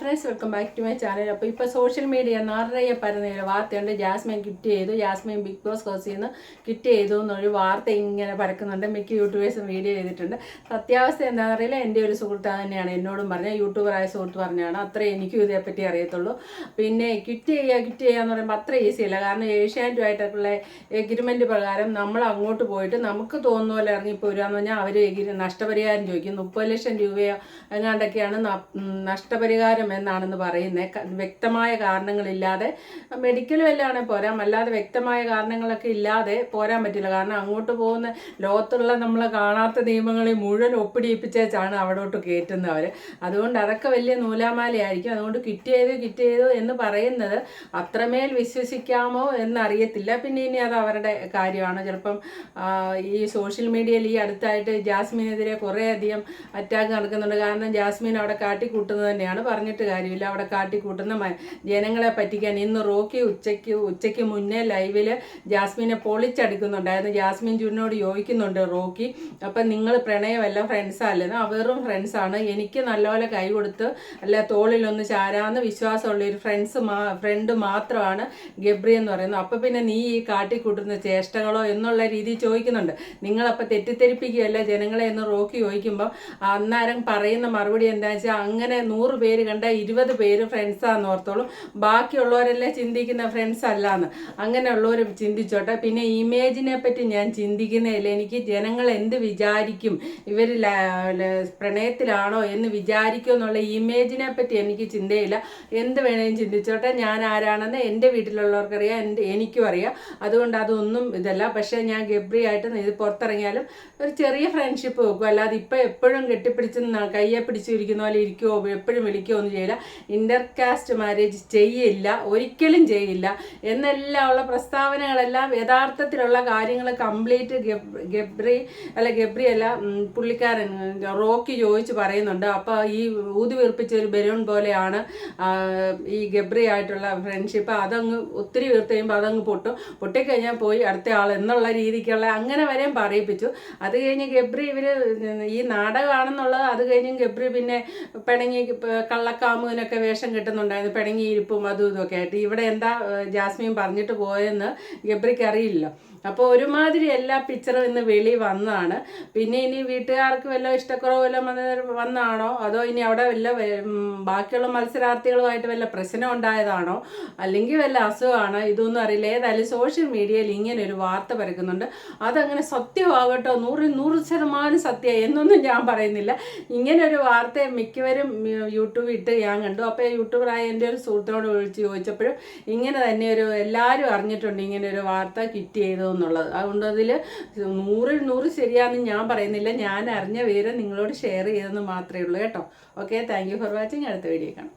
Friends welcome back to my channel അപ്പോൾ ഇപ്പോൾ social media നിറയെ പരന്ന വാർത്തയുണ്ട്. ജാസ്മിൻ കിറ്റ് ചെയ്തു. ജാസ്മിൻ ബിഗ് ബോസ് ഹൗസിൽ നിന്ന് കിറ്റ് ചെയ്തു എന്നൊരു വാർത്ത ഇങ്ങനെ പരക്കുന്നുണ്ട് മിക്ക യൂട്യൂബേഴ്സും വീഡിയോ ചെയ്തിട്ടുണ്ട്. സത്യാവസ്ഥ എന്താണെന്ന് അറിയില്ല. എന്റെ ഒരു സുഹൃത്ത് തന്നെയാണ് എന്നോടും പറഞ്ഞത്. യൂട്യൂബറായ സുഹൃത്ത് പറഞ്ഞാണ് അത്രേ എനിക്കും ഇതേപ്പറ്റി അറിയത്തുള്ളൂ. പിന്നെ കിറ്റ് ചെയ്യുക കിറ്റ് ചെയ്യുക എന്ന് പറയുമ്പോൾ അത്ര ഈസി അല്ല. കാരണം ഏഷ്യാനെറ്റുമായിട്ടുള്ള എഗ്രിമെന്റ് പ്രകാരം നമ്മൾ അങ്ങോട്ട് പോയിട്ട് നമുക്ക് തോന്നുന്ന പോലെ ഇറങ്ങിപ്പോരുകയെന്ന് പറഞ്ഞാൽ അവർ നഷ്ടപരിഹാരം ചോദിക്കും. മുപ്പത് ലക്ഷം രൂപയോ എങ്ങാണ്ടൊക്കെയാണ് നഷ്ടപരിഹാരം എന്നാണെന്ന് പറയുന്നത് വ്യക്തമായ കാരണങ്ങളില്ലാതെ മെഡിക്കൽ വല്ലതാണെങ്കിൽ പോരാം. അല്ലാതെ വ്യക്തമായ കാരണങ്ങളൊക്കെ ഇല്ലാതെ പോരാൻ പറ്റില്ല. കാരണം അങ്ങോട്ട് പോകുന്ന ലോകത്തുള്ള നമ്മൾ കാണാത്ത നിയമങ്ങളെ മുഴുവൻ ഒപ്പിടിയിപ്പിച്ചാണ് അവിടോട്ട് കയറ്റുന്നവർ അതുകൊണ്ട് അതൊക്കെ വലിയ നൂലാമാലയായിരിക്കും. അതുകൊണ്ട് കിറ്റ് ചെയ്തു എന്ന് പറയുന്നത് അത്രമേൽ വിശ്വസിക്കാമോ എന്നറിയത്തില്ല. പിന്നെ ഇനി അത് അവരുടെ കാര്യമാണ്. ചിലപ്പം ഈ സോഷ്യൽ മീഡിയയിൽ ഈ അടുത്തായിട്ട് ജാസ്മിനെതിരെ കുറേയധികം അറ്റാക്ക് നടക്കുന്നുണ്ട്. കാരണം ജാസ്മിൻ അവിടെ കാട്ടിക്കൂട്ടുന്നത് തന്നെയാണ് പറഞ്ഞിട്ട് കാര്യമില്ല. അവിടെ കാട്ടിക്കൂട്ടുന്ന ജനങ്ങളെ പറ്റിക്കാൻ ഇന്ന് റോക്കി ഉച്ചയ്ക്ക് ഉച്ചയ്ക്ക് മുന്നേ ലൈവിൽ ജാസ്മിനെ പൊളിച്ചെടുക്കുന്നുണ്ടായിരുന്നു. ജാസ്മിൻ ജുനോട് യോജിക്കുന്നുണ്ട് റോക്കി അപ്പം നിങ്ങൾ പ്രണയമല്ല ഫ്രണ്ട്സല്ലെന്ന് അവരും ഫ്രണ്ട്സാണ് എനിക്ക് നല്ലപോലെ കൈ കൊടുത്ത് അല്ല തോളിലൊന്ന് ചാരാന്ന് വിശ്വാസമുള്ള ഒരു ഫ്രണ്ട്സ് മാ ഫ്രണ്ട് മാത്രമാണ് ഗബ്രി എന്ന് പറയുന്നത്. അപ്പം പിന്നെ നീ ഈ കാട്ടിക്കൂട്ടുന്ന ചേഷ്ടകളോ എന്നുള്ള രീതിയിൽ ചോദിക്കുന്നുണ്ട്. നിങ്ങളപ്പോൾ തെറ്റിദ്ധരിപ്പിക്കുകയല്ല ജനങ്ങളെ എന്ന് റോക്കി ചോദിക്കുമ്പോൾ അന്നേരം പറയുന്ന മറുപടി എന്താ വെച്ചാൽ അങ്ങനെ നൂറ് പേര് കണ്ട ഇരുപത് പേര് ഫ്രണ്ട്സാന്ന് ഓർത്തോളും. ബാക്കിയുള്ളവരെല്ലാം ചിന്തിക്കുന്ന ഫ്രണ്ട്സ് അല്ലാന്ന്. അങ്ങനെയുള്ളവർ ചിന്തിച്ചോട്ടെ. പിന്നെ ഇമേജിനെ പറ്റി ഞാൻ ചിന്തിക്കുന്നതിൽ എനിക്ക് ജനങ്ങൾ എന്ത് വിചാരിക്കും? ഇവർ പ്രണയത്തിലാണോ എന്ന് വിചാരിക്കും എന്നുള്ള ഇമേജിനെ പറ്റി എനിക്ക് ചിന്തയില്ല. എന്ത് വേണേലും ചിന്തിച്ചോട്ടെ. ഞാൻ ആരാണെന്ന് എന്റെ വീട്ടിലുള്ളവർക്കറിയാം. എന്റെ എനിക്കും അറിയാം. അതുകൊണ്ട് അതൊന്നും ഇതല്ല. പക്ഷേ ഞാൻ ഗബ്രി ആയിട്ട് ഇത് പുറത്തിറങ്ങിയാലും ഒരു ചെറിയ ഫ്രണ്ട്ഷിപ്പ് വെക്കും. അല്ലാതെ ഇപ്പം എപ്പോഴും കെട്ടിപ്പിടിച്ച് കയ്യെ പിടിച്ചിരിക്കുന്ന പോലെ ഇരിക്കുമോ എപ്പോഴും വിളിക്കുമോ ഒന്നും ചെയ്യില്ല ഇന്റർകാസ്റ്റ് മാരേജ് ചെയ്യില്ല ഒരിക്കലും ചെയ്യില്ല. എന്നെല്ലാം ഉള്ള പ്രസ്താവനകളെല്ലാം യഥാർത്ഥത്തിലുള്ള കാര്യങ്ങൾ കംപ്ലീറ്റ് ഗബ്രി അല്ല ഗബ്രി അല്ല പുള്ളിക്കാരൻ റോക്കി ചോദിച്ച് പറയുന്നുണ്ട്. അപ്പോൾ ഈ ഊതി വീർപ്പിച്ച ഒരു ബലൂൺ പോലെയാണ് ഈ ഗബ്രി ആയിട്ടുള്ള ഫ്രണ്ട്ഷിപ്പ്. അതങ്ങ് ഒത്തിരി വീർത്ത് കഴിയുമ്പോൾ അതങ്ങ് പൊട്ടും. പൊട്ടിക്കഴിഞ്ഞാൽ പോയി അടുത്ത ആൾ എന്നുള്ള രീതിക്കുള്ള അങ്ങനെ വരെയും പറയിപ്പിച്ചു. അത് കഴിഞ്ഞ് ഗബ്രി ഇവർ ഈ നാടകമാണെന്നുള്ളത് അത് കഴിഞ്ഞ് ഗബ്രി പിന്നെ പിണങ്ങി പ- കള്ളക്കാമുവിനൊക്കെ വേഷം കിട്ടുന്നുണ്ടായിരുന്നു പിണങ്ങി ഇരിപ്പും അതും ഇതൊക്കെ ആയിട്ട്. ഇവിടെ എന്താ ജാസ്മിൻ പറഞ്ഞിട്ട് പോയെന്ന് ഗബ്രിക്ക് അറിയില്ലല്ലോ. അപ്പോൾ ഒരുമാതിരി എല്ലാ പിക്ചറും ഇന്ന് വെളി വന്നതാണ്. പിന്നെ ഇനി വീട്ടുകാർക്ക് വല്ല ഇഷ്ടക്കുറവ് വല്ല വന്നാണോ? അതോ ഇനി അവിടെ വല്ല ബാക്കിയുള്ള മത്സരാർത്ഥികളുമായിട്ട് വല്ല പ്രശ്നം ഉണ്ടായതാണോ? അല്ലെങ്കിൽ വല്ല അസുഖമാണോ? ഇതൊന്നും അറിയില്ല. ഏതായാലും സോഷ്യൽ മീഡിയയിൽ ഇങ്ങനെ ഒരു വാർത്ത പരക്കുന്നുണ്ട്. അതങ്ങനെ സത്യമാകട്ടോ? നൂറ് നൂറ് ശതമാനം സത്യം. എന്നൊന്നും ഞാൻ പറയുന്നില്ല. ഇങ്ങനെ ഒരു വാർത്ത മിക്കവരും യൂട്യൂബ് ഇട്ട് ഞാൻ കണ്ടു. അപ്പോൾ യൂട്യൂബറായ എന്റെ ഒരു സുഹൃത്തിനോട് വിളിച്ച് ചോദിച്ചപ്പോഴും ഇങ്ങനെ തന്നെ ഒരു എല്ലാവരും അറിഞ്ഞിട്ടുണ്ട് ഇങ്ങനെ ഒരു വാർത്ത കിറ്റ് ചെയ്തു എന്നുള്ളത്. അതുകൊണ്ട് അതിൽ നൂറിൽ നൂറ് ശരിയാണെന്ന് ഞാൻ പറയുന്നില്ല. ഞാൻ അറിഞ്ഞ വിവരം നിങ്ങളോട് ഷെയർ ചെയ്തെന്ന് മാത്രമേ ഉള്ളൂ കേട്ടോ. ഓക്കെ താങ്ക് ഫോർ വാച്ചിങ് അടുത്ത വീഡിയോ കാണാം.